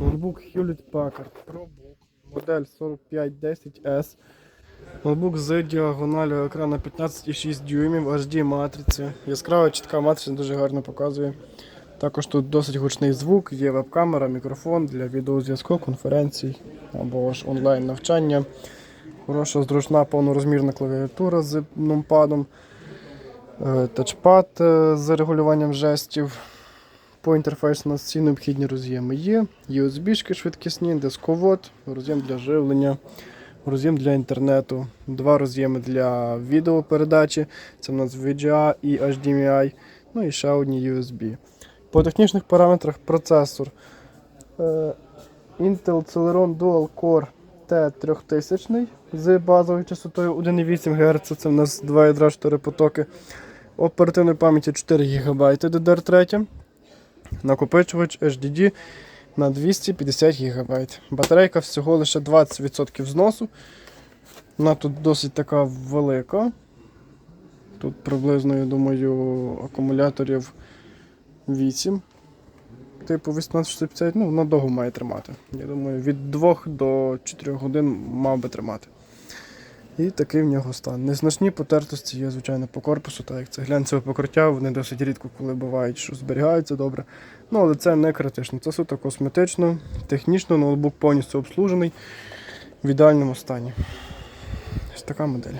Ноутбук Hewlett Packard ProBook, модель 4510S. Ноутбук з діагоналю екрану 15,6 дюймів, HD матриці. Яскрава чітка матриця дуже гарно показує. Також тут досить гучний звук, є веб-камера, мікрофон для відеозв'язку, конференцій або ж онлайн навчання. Хороша, зручна повнорозмірна клавіатура з нумпадом, е, тачпад е, з регулюванням жестів. По інтерфейсу у нас всі необхідні роз'єми є. USB-шки швидкісні, дисковод, роз'єм для живлення, роз'єм для інтернету, два роз'єми для відеопередачі. Це у нас VGA і HDMI, ну і ще одні USB. По технічних параметрах процесор е, Intel Celeron Dual Core T3000 з базовою частотою 1,8 Гц. Це в нас 2 ядра 4 потоки. Оперативної пам'яті 4 ГБ DDR3. Накопичувач HDD на 250 ГБ. Батарейка всього лише 20% зносу. Вона тут досить така велика. Тут приблизно, я думаю, акумуляторів 8. Типу 1850, ну, вона довго має тримати. Я думаю, від 2 до 4 годин мав би тримати. І такий в нього стан. Незначні потертості є, звичайно, по корпусу, так як це глянцеве покриття, вони досить рідко коли бувають, що зберігаються добре. Ну, але це не критично. Це суто косметично, технічно, ноутбук повністю обслужений в ідеальному стані. Ось така модель.